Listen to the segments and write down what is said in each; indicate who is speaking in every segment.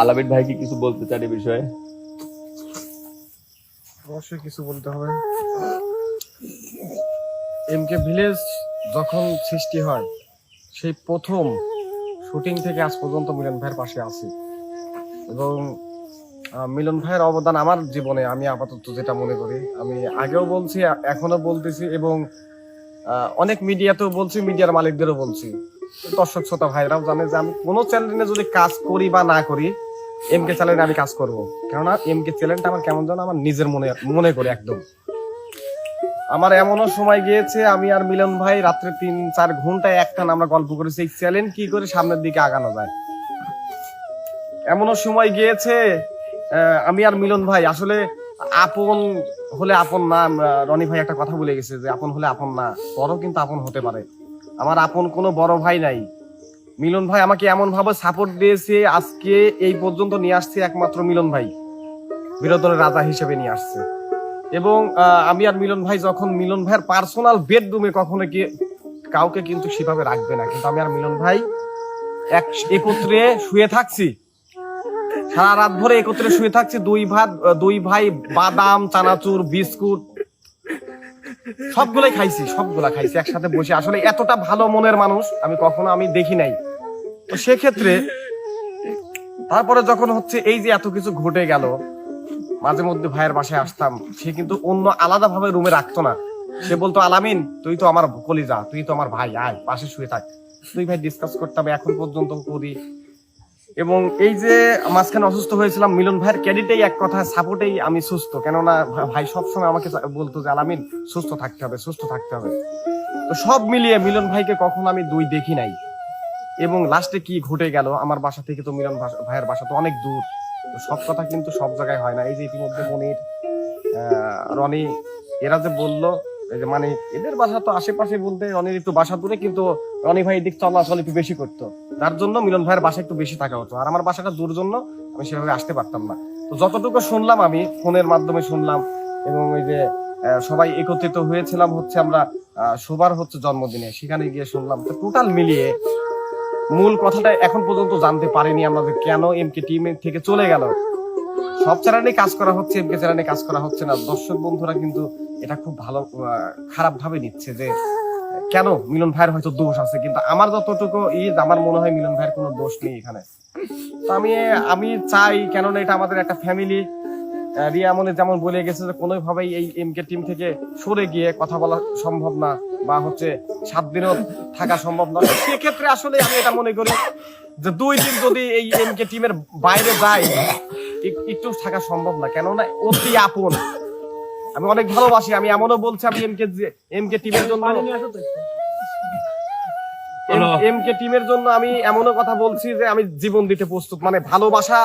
Speaker 1: আলামিন ভাই কি কিছু বলতে চান এই বিষয়ে?
Speaker 2: অবশ্যই কিছু বলতে হবে। এমকে ভিলেজ যখন সৃষ্টি হয়, সেই প্রথম শুটিং থেকে আজ পর্যন্ত মিলন ভাইয়ের পাশে আছি। এবং মিলন ভাইয়ের অবদান আমার জীবনে, আমি আপাতত যেটা মনে করি, আমি আগেও বলছি, এখনও বলতেছি এবং অনেক মিডিয়াতেও বলছি, মিডিয়ার মালিকদেরও বলছি। দর্শক, শ্রোতা ভাইরাও জানে যে আমি কোনো চ্যানেলে যদি কাজ করি বা না করি এমকে চ্যানেলে আমি কাজ করব। কেননা এমকে চ্যানেলটা আমার কেমন যেন আমার নিজের মনে মনে করে একদম। আমার এমনও সময় গিয়েছে, আমি আর মিলন ভাই রাত্রে তিন, চার ঘন্টায় একটান আমরা গল্প করেছি, এই চ্যালেঞ্জ কি করে সামনের দিকে আগানো যায়। এমনও সময় গিয়েছে আমি আর মিলন ভাই, আসলে আপন হলে আপন না রনি ভাই একটা কথা বলে গেছে যে, আপন হলে আপন না, পরও কিন্তু আপন হতে পারে। আমার আপন কোনো বড় ভাই নাই। মিলন ভাই আমাকে এমন ভাবে সাপোর্ট দিয়েছে, আজকে এই পর্যন্ত নিয়ে আসছে একমাত্র মিলন ভাই। বিনোদনের রাজা হিসেবে নিয়ে আসছে। এবং আমি আর মিলন ভাই যখন মিলন ভাইয়ের পার্সোনাল বেডরুমে কখনো কি কাউকে কিন্তু সেভাবে রাখবে না। কিন্তু আমি আর মিলন ভাই এক, একত্রে শুয়ে থাকছি। সারা রাত ভরে একত্রে শুয়ে থাকছি। দুই ভাত, দুই ভাই বাদাম, চানাচুর, বিস্কুট সবগুলাই খাইছি, সবগুলা খাইছি, একসাথে বসে। আসলে এতটা ভালো মনের মানুষ আমি কখনো আমি দেখি নাই। তো সেক্ষেত্রে তারপরে যখন হচ্ছে এই যে এত কিছু ঘটে গেল, মাঝে মধ্যে ভাইয়ের বাসায় আসতাম, সে কিন্তু অন্য আলাদা ভাবে রুমে রাখতো না। সে বলতো, আলামিন, তুই তো আমার কলিজা, তুই তো আমার ভাই, আয়, পাশে শুয়ে থাক। দুই ভাই ডিসকাস করতাম, এখন পর্যন্ত করি। এবং এই যে মাঝখানে অসুস্থ হয়েছিলাম, মিলন ভাইয়ের ক্যাডিটেই এক কথা সাপোর্টেই আমি সুস্থ। কেননা ভাই সবসময় আমাকে বলতো যে, আলামিন, সুস্থ থাকতে হবে, সুস্থ থাকতে হবে। তো সব মিলিয়ে মিলন ভাইকে কখনো আমি দুই দেখি নাই। এবং লাস্টে কি ঘটে গেল, আমার বাসা থেকে তো মিলন ভাইয়ের বাসা তো অনেক দূর। তো সব কথা কিন্তু সব জায়গায় হয় না। এই যে ইতিমধ্যে মনির রনি, এরা যে বলল যে মানে এদের বাসা তো আশেপাশে বলতে রনির একটু বাসা দূরে, কিন্তু রনি ভাই এদিক চলাচল একটু বেশি করতো। তার জন্য মিলন ভাইয়ের বাসা একটু বেশি থাকা হতো। আর আমার বাসাটা দূর জন্য আমি সেভাবে আসতে পারতাম না। তো যতটুকু শুনলাম আমি, ফোনের মাধ্যমে শুনলাম এবং ওই যে সবাই একত্রিত হয়েছিলাম হচ্ছে আমরা শোবার হচ্ছে জন্মদিনে। সেখানে গিয়ে শুনলাম। তো টোটাল মিলিয়ে মূল কথাটা এখন পর্যন্ত জানতে পারিনি আমরা যে কেন এমকে টিম থেকে চলে গেল। সব চ্যানেলে কাজ করা হচ্ছে এমকে চ্যানেলে কাজ করা হচ্ছে না। দর্শক বন্ধুরা কিন্তু এটা খুব ভালো খারাপ ভাবে নিচ্ছে যে কেন? মিলন ভাইয়ের হয়তো দোষ আছে, কিন্তু আমার যতটুকু ই, আমার মনে হয় মিলন ভাইয়ের কোনো দোষ নেই এখানে। তো আমি আমি চাই কেননা এটা আমাদের একটা ফ্যামিলি রিয়া মনে যেমন বলে গেছে যে কোনোভাবেই এই এমকে টিম থেকে সরে গিয়ে কথা বলা সম্ভব না বা হচ্ছে সাত দিনও থাকা সম্ভব না। সেক্ষেত্রে আসলে আমি এটা মনে করি যে দুই দিন যদি এই এমকে টিমের বাইরে যায় এক- একটু থাকা সম্ভব না। কেননা অতি আপন। আমি অনেক ভালোবাসি আমি এমনও বলছি আমি এমকে এমকে টিমের জন্য। এমকে টিমের জন্য আমি এমনও কথা বলছি যে আমি জীবন দিতে প্রস্তুত মানে ভালোবাসা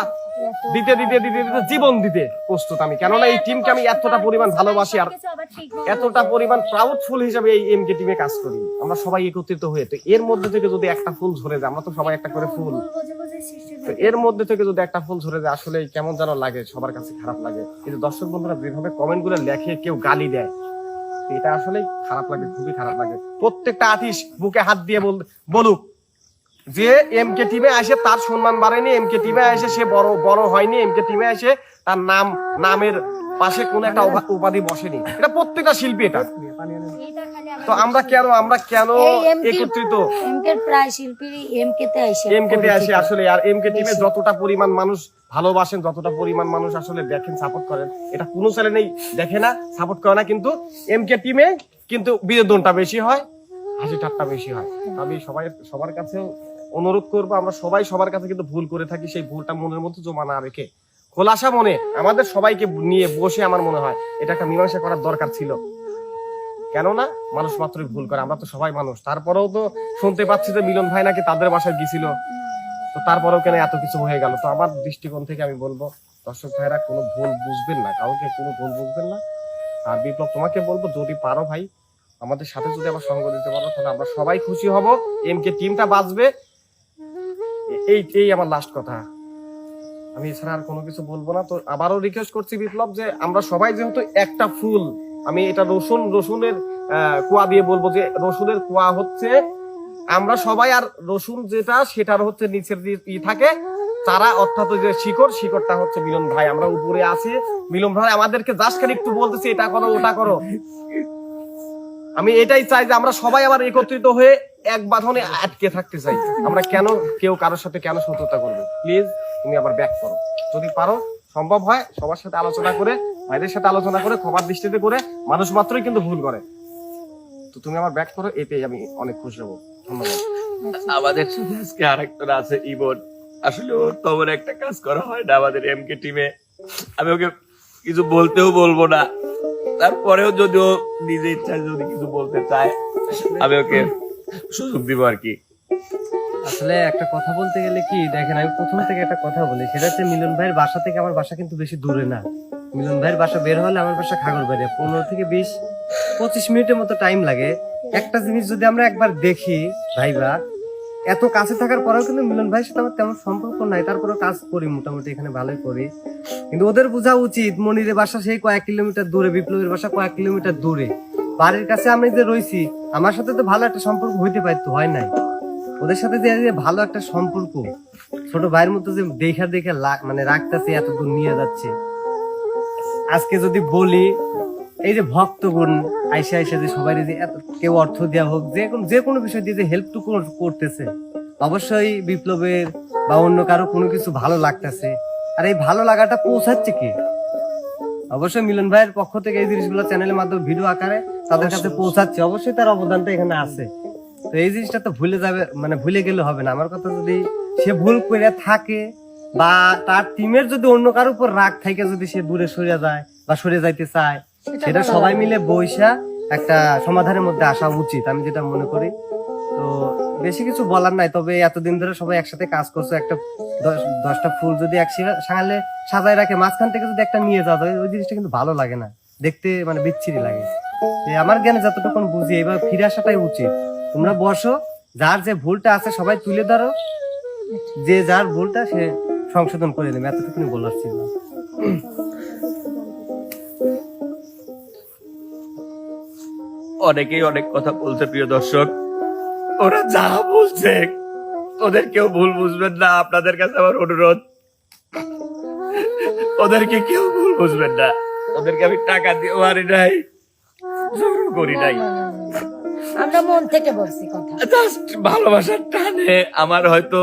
Speaker 2: দিতে দিতে দিতে দিতে জীবন দিতে প্রস্তুত আমি। কেননা এই টিমকে আমি এতটা পরিমাণ ভালোবাসি আর এতটা পরিমাণ প্রাউডফুল হিসাবে এই এমকে টিমে কাজ করি। আমরা সবাই একত্রিত হয়ে তো এর মধ্যে থেকে যদি একটা ফুল ঝরে যায় আমরা তো সবাই একটা করে ফুল। তো এর মধ্যে থেকে যদি একটা ফোন ধরে যায় আসলে কেমন যেন লাগে, সবার কাছে খারাপ লাগে। কিন্তু দর্শক বন্ধুরা যেভাবে কমেন্টগুলো লেখে, কেউ গালি দেয় এটা আসলে খারাপ লাগে, খুবই খারাপ লাগে। প্রত্যেকটা আর্টিস্ট বুকে হাত দিয়ে বল বলুক। যে এমকে টিমে আসে তার সম্মান বাড়েনি এমকে টিমে আসে সে বড় বড় হয়নি এমকে টিমে আসে তার নাম নামের পাশে কোন একটা উপাধি বসেনি। এটা প্রত্যেকটা শিল্পী এটা। তো আমরা কেন আমরা কেন একত্রিত?
Speaker 3: এমকে প্রায় শিল্পী এমকে তে আইসে
Speaker 2: এমকে তে আসে আসলে আর এমকে টিমে যতটা পরিমাণ মানুষ ভালোবাসেন যতটা পরিমাণ মানুষ আসলে দেখেন সাপোর্ট করেন এটা কোনো চ্যানেলেই দেখে না সাপোর্ট করে না কিন্তু এমকে টিমে কিন্তু বিনোদনটা বেশি হয় হাসি ঠাট্টা বেশি হয়। আমি সবাই সবার কাছেও অনুরোধ করব, আমরা সবাই সবার কাছে কিন্তু ভুল করে থাকি, সেই ভুলটা মনের মধ্যে জমা না রেখে। খোলাসা মনে, আমাদের সবাইকে নিয়ে বসে আমার মনে হয়, এটা একটা মীমাংসা করার দরকার ছিল। কেননা, মানুষ মাত্রই ভুল করে, আমরা তো সবাই মানুষ। তারপরেও তো শুনতে পাচ্ছি যে মিলন ভাই নাকি তাদের বাসায় গিয়েছিল। তো তারপরেও কেন এত কিছু হয়ে গেল? তো আমার দৃষ্টিকোণ থেকে আমি বলব, দর্শক ভাইরা, কোনো ভুল বুঝবেন না, কাউকে কোনো ভুল বুঝবেন না। আর বিপ্লব, তোমাকে বলব, যদি পারো ভাই, আমাদের সাথে যদি আবার সঙ্গ দিতে পারো, তাহলে আমরা সবাই খুশি হব। এম কে টিমটা বাঁচবে এই এই আমার লাস্ট কথা। আমি এছাড়া আর কোনো কিছু বলব না। তো আবারও রিকোয়েস্ট করছি বিপ্লব যে, আমরা সবাই যেহেতু একটা ফুল, আমি এটা রসুন, রসুনের কুয়া দিয়ে বলব যে, রসুনের কুয়া হচ্ছে, আমরা সবাই আর রসুন যেটা, সেটার হচ্ছে নিচের যে ই থাকে। তারা অর্থাৎ যে শিকড়, শিকড়টা হচ্ছে মিলন ভাই, আমরা উপরে আছি। মিলন ভাই, আমাদেরকে জাস্ট খালি একটু বলতেছি, এটা করো, ওটা করো। আমি এটাই চাই যে, আমরা সবাই আবার একত্রিত হয়ে এক বাঁধনে আটকে থাকতে চাই। আমরা কেন, কেউ কারোর সাথে কেন শত্রুতা করব? প্লিজ তুমি আবার ব্যাক করো। যদি পারো, সম্ভব হয় সবার সাথে আলোচনা করে, ভাইদের সাথে আলোচনা করে ক্ষমার দৃষ্টিতে করে, মানুষ মাত্রই কিন্তু ভুল করে। তো তুমি আমার ব্যাক করো এতেই আমি অনেক খুশি হব।
Speaker 1: আমাদের সাথে আজকে আরেকজন আছে, ইবন। আসলে ওর তেমন একটা কাজ করা হয় না আমাদের এমকে টিমে আমি ওকে কিছু বলতেও বলব না। তারপরেও যদি ও নিজে ইচ্ছায় যদি কিছু বলতে চায়, আমি ওকে সুযোগ দিব আর কি।
Speaker 4: আসলে একটা কথা বলতে গেলে কি, দেখেন আমি প্রথম থেকে একটা কথা বলি, সেটা হচ্ছে মিলন ভাইয়ের বাসা থেকে আমার বাসা কিন্তু বেশি দূরে না। মিলন ভাইয়ের বাসা বের হলে আমার বাসা খাগড়বাড়ি, পনেরো থেকে বিশ, পঁচিশ মিনিটের মতো টাইম লাগে। একটা জিনিস যদি আমরা একবার দেখি, ভাইবা, এত কাছে থাকার পরেও কিন্তু মিলন ভাইয়ের সাথে আমার তেমন সম্পর্ক নাই তারপরে কাজ করি, মোটামুটি এখানে ভালোই করি। কিন্তু ওদের বোঝা উচিত, মনিরের বাসা সেই কয়েক কিলোমিটার দূরে, বিপ্লবের বাসা কয়েক কিলোমিটার দূরে। বাড়ির কাছে আমি যে রইছি আমার সাথে তো ভালো একটা সম্পর্ক হইতে পারতো হয় নাই। ওদের সাথে যে ভালো একটা সম্পর্ক, ছোট ভাইয়ের মতো যে দেখা দেখে মানে রাখতেছে এতদূর নিয়ে যাচ্ছে। আজকে যদি বলি, এই যে ভক্তগণ আইসা আইসা যে সবাই যে কেউ অর্থ দেওয়া হোক, যে কোনো যে কোনো বিষয় দিয়ে যে হেল্প টু করতেছে, অবশ্যই বিপ্লবের বা অন্য কারও কোনো কিছু ভালো লাগতেছে। আর এই ভালো লাগাটা পৌঁছাচ্ছে কি? অবশ্যই মিলন ভাইয়ের পক্ষ থেকে এই জিনিসগুলো চ্যানেলের মাধ্যমে ভিডিও আকারে তাদের কাছে পৌঁছাচ্ছে। অবশ্যই তার অবদানটা এখানে আছে। তো এই জিনিসটা তো ভুলে যাবে মানে ভুলে গেলে হবে না। আমার কথা যদি সে ভুল করে থাকে বা তার টিমের যদি অন্য কারোর উপর রাগ থাকে যদি সে দূরে সরে যায় বা সরে যাইতে চায় সেটা সবাই মিলে বৈশা একটা সমাধানের মধ্যে আসা উচিত আমি যেটা মনে করি। তো বেশি কিছু বলার নাই তবে এতদিন ধরে সবাই একসাথে কাজ করছে। একটা দশ- দশটা ফুল যদি এক সাঙালে সাজায় রাখে মাঝখান থেকে যদি একটা নিয়ে যাওয়া যায় ওই জিনিসটা কিন্তু ভালো লাগে না। দেখতে মানে বিচ্ছিরি লাগে। আমার জ্ঞানে যতটুকু বুঝি, এবার ফিরে আসাটাই উচিত। তোমরা বসো, যার যে ভুলটা আছে সবাই তুলে ধরো। যে যার ভুলটা সে সংশোধন করে নেবে, এতটুকুনি বলার ছিল।
Speaker 1: অনেকেই অনেক কথা বলছে, প্রিয় দর্শক। ওরা যা বলছে, ওদের কেউ ভুল বুঝবেন না, আপনাদের কাছে আমার অনুরোধ। ওদেরকে কেউ ভুল বুঝবেন না। ওদেরকে আমি টাকা দিয়ে মারি নাই। জোর করি নাই।
Speaker 3: আমরা মন থেকে বলছি কথা।
Speaker 1: জাস্ট ভালোবাসার টানে আমার হয়তো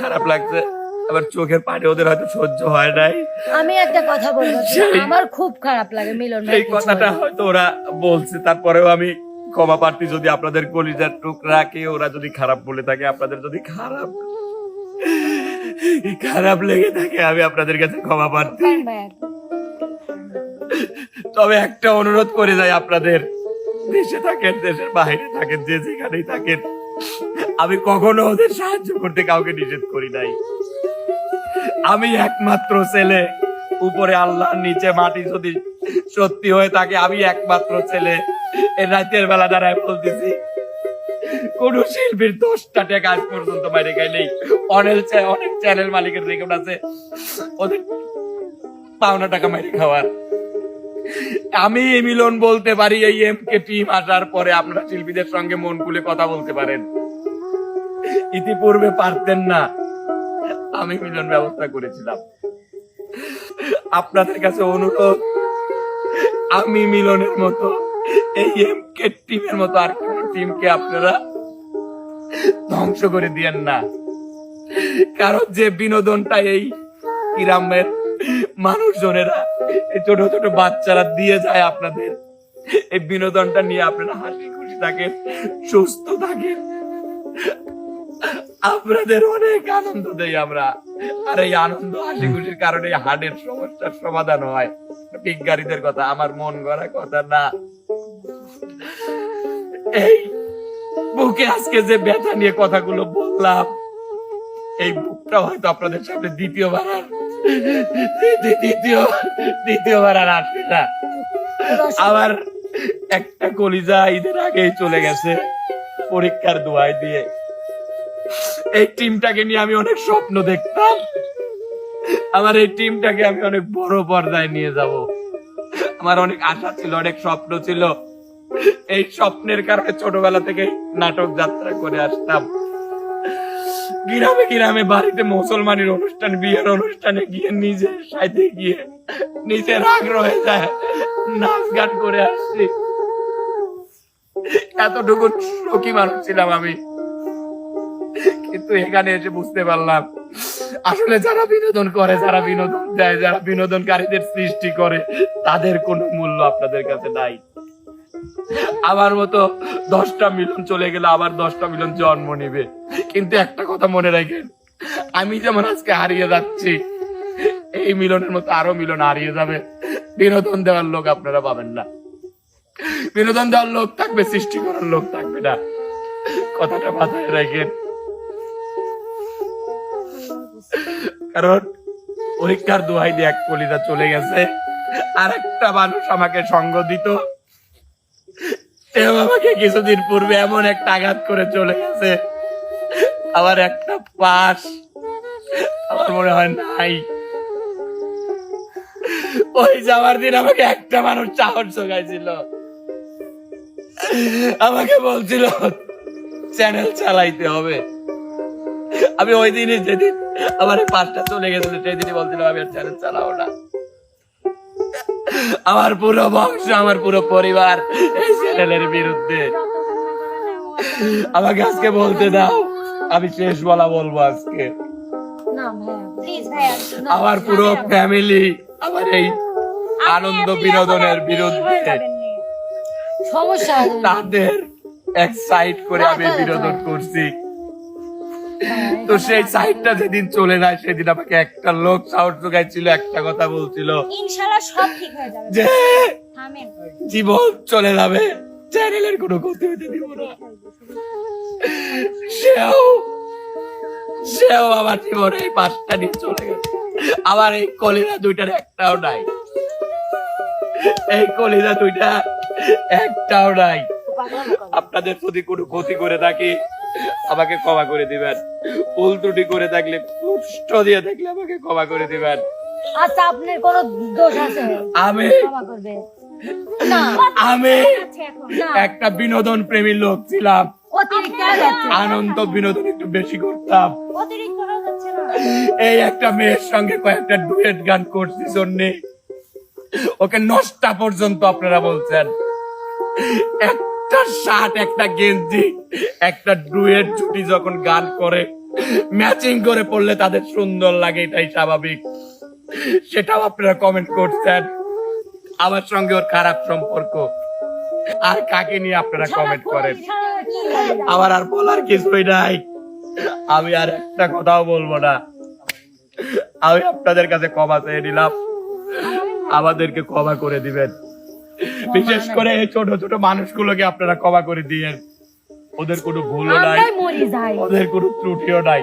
Speaker 1: খারাপ লাগছে আবার চোখের পানি ওদের হয়তো সহ্য হয় নাই।
Speaker 3: আমি একটা কথা বলব আমার খুব খারাপ লাগে মিলন
Speaker 1: এই কথাটা হয়তো ওরা বলছে তারপরেও আমি ক্ষমা প্রার্থী যদি আপনাদের কলিজার টুকরাকে ওরা যদি খারাপ বলে থাকে আপনাদের যদি খারাপ খারাপ লেগে থাকে আমি আপনাদের কাছে ক্ষমা প্রার্থী। তবে একটা অনুরোধ করে যাই আপনাদের। দেশে থাকেন, দেশের বাইরে থাকেন, যে যেখানেই থাকেন। আমি কখনো ওদের সাহায্য করতে কাউকে নিষেধ করি নাই। আমি একমাত্র ছেলে, উপরে আল্লাহর নিচে মাটি যদি সত্যি হয়ে থাকে, আমি একমাত্র ছেলে। এই রাতের বেলা দাঁড়ায় বলতেছি, কোন শিল্পীর দশটা টাকা আজ পর্যন্ত বাইরে গাই নেই। অনেক অনেক চ্যানেল মালিকের রেকর্ড আছে। ওদের পাওনা টাকা মারি খাওয়ার। আমি মিলন বলতে পারি, এই এম কে টিম আসার পরে আপনারা শিল্পীদের সঙ্গে মন খুলে কথা বলতে পারেন। ইতিপূর্বে পারতেন না। আমি মিলন ব্যবস্থা করেছিলাম। আপনাদের কাছে অনুরোধ, আমি মিলনের মতো, এই এম কে টিমের মতো আর কোন টিমকে আপনারা ধ্বংস করে দিয়েন না। কারণ যে বিনোদনটা এই গ্রামের মানুষজনেরা এই ছোট ছোট বাচ্চারা দিয়ে যায় আপনাদের। এই বিনোদনটা নিয়ে আপনারা হাসি খুশি থাকেন, সুস্থ থাকেন। আপনাদের অনেক আনন্দ দেই আমরা। আর এই আনন্দ, হাসি খুশির কারণে হার্টের সমস্যার সমাধান হয়। বিজ্ঞানীদের কথা, আমার মন গড়া কথা না। এই বুকে আজকে যে ব্যথা নিয়ে কথাগুলো বললাম, এই বুকটা হয়তো আপনাদের সামনে দ্বিতীয়বার আর দ্বিতীয় দ্বিতীয়বার আর আসবে না। আমার একটা কলিজা ঈদের আগেই চলে গেছে পরীক্ষার দোয়াই দিয়ে। এই টিমটাকে নিয়ে আমি অনেক স্বপ্ন দেখতাম। আমার এই টিমটাকে আমি অনেক বড় পর্দায় নিয়ে যাব। আমার অনেক আশা ছিল, অনেক স্বপ্ন ছিল। এই স্বপ্নের কারণে ছোটবেলা থেকে নাটক যাত্রা করে আসতাম। গ্রামে গ্রামে বাড়িতে মুসলমানের অনুষ্ঠান, বিয়ের অনুষ্ঠানে গিয়ে নিজে সাইতে গিয়ে নিজে রাগ রয়ে যায়, নাচ গান করে আসছি। এতটুকু সুখী মানুষ ছিলাম আমি। কিন্তু এখানে এসে বুঝতে পারলাম, আসলে যারা বিনোদন করে, যারা বিনোদন দেয়, যারা বিনোদনকারীদের সৃষ্টি করে, তাদের কোনো মূল্য আপনাদের কাছে নাই। আমার মতো দশটা মিলন চলে গেলে আবার দশটা মিলন জন্ম নিবে। কিন্তু একটা কথা মনে রাখেন, আমি যেমন আজকে হারিয়ে যাচ্ছি, এই মিলনের মতো আরও মিলন হারিয়ে যাবে। বিনোদন দেওয়ার লোক আপনারা পাবেন না। বিনোদন দেওয়ার লোক থাকবে, সৃষ্টি করার লোক থাকবে না। কথাটা মাথায় রাখেন। কারণ পরীক্ষার দোহাই দিয়ে এক কলিদা চলে গেছে আর একটা মানুষ আমাকে সঙ্গ দিত। সেও আমাকে কিছুদিন পূর্বে এমন একটা আঘাত করে চলে গেছে। আবার একটা পাস আমার মনে হয় নাই। ওই যাওয়ার দিন আমাকে একটা মানুষ চাহর চোখাইছিল আমাকে বলছিল চ্যানেল চালাইতে হবে। আমি ওই দিনই যেদিন আমার পাঁচটা চলে গেছিল সেই দিনই বলছিলাম আমি আর চ্যানেল চালাবো না। আমার পুরো বংশ আমার পুরো পরিবার এই চ্যানেলের বিরুদ্ধে। আমাকে আজকে বলতে দাও আমি শেষ বলা বলব আজকে। আমার পুরো ফ্যামিলি আমার এই আনন্দ বিনোদনের বিরুদ্ধে। তাদের এক সাইড করে আমি বিনোদন করছি। তো সেই সাইডটা যেদিন চলে যায় সেদিন আমাকে একটা লোক সাহস জোগাইছিল একটা কথা বলছিল।
Speaker 5: ইনশাআল্লাহ সব ঠিক হয়ে যাবে।
Speaker 1: যে জীবন চলে যাবে চ্যানেলের কোনো ক্ষতি হতে দিব না। সেও সেও আমার জীবনে এই পাঁচটা নিয়ে চলে গেছে। আমার এই কলিজা দুইটার একটাও নাই। এই কলিজা দুইটা একটাও নাই। আপনাদের যদি কোনো ক্ষতি করে থাকি আমাকে ক্ষমা করে দিবেন। ভুল ত্রুটি করে থাকলে কষ্ট দিয়ে থাকলে আমাকে ক্ষমা করে দিবেন।
Speaker 3: আচ্ছা আপনার কোনো দোষ আছে?
Speaker 1: আমি
Speaker 3: ক্ষমা করবে।
Speaker 1: আমি
Speaker 3: না।
Speaker 1: একটা বিনোদন প্রেমী লোক ছিলাম। আনন্দ বিনোদন একটু বেশি করতাম। এই একটা মেয়ের সঙ্গে কয়েকটা ডুয়েট গান করছি জন্যে। ওকে নষ্টা পর্যন্ত আপনারা বলছেন। শার্ট একটা গেঞ্জি একটা ডুয়েট জুটি যখন গান করে ম্যাচিং করে পড়লে তাদের সুন্দর লাগে এটাই স্বাভাবিক। সেটাও আপনারা কমেন্ট করছেন। আমার সঙ্গে ওর খারাপ সম্পর্ক। আর কাকে নিয়ে আপনারা কমেন্ট করেন? আমার আর বলার কিছুই নাই। আমি আর একটা কথাও বলব না। আমি আপনাদের কাছে ক্ষমা চেয়ে নিলাম। আমাদেরকে ক্ষমা করে দিবেন। বিশেষ করে এই ছোট ছোট মানুষগুলোকে আপনারা কবা করে দিয়েন। ওদের কোনো ভুলও নাই। ওদের কোনো ত্রুটিও নাই।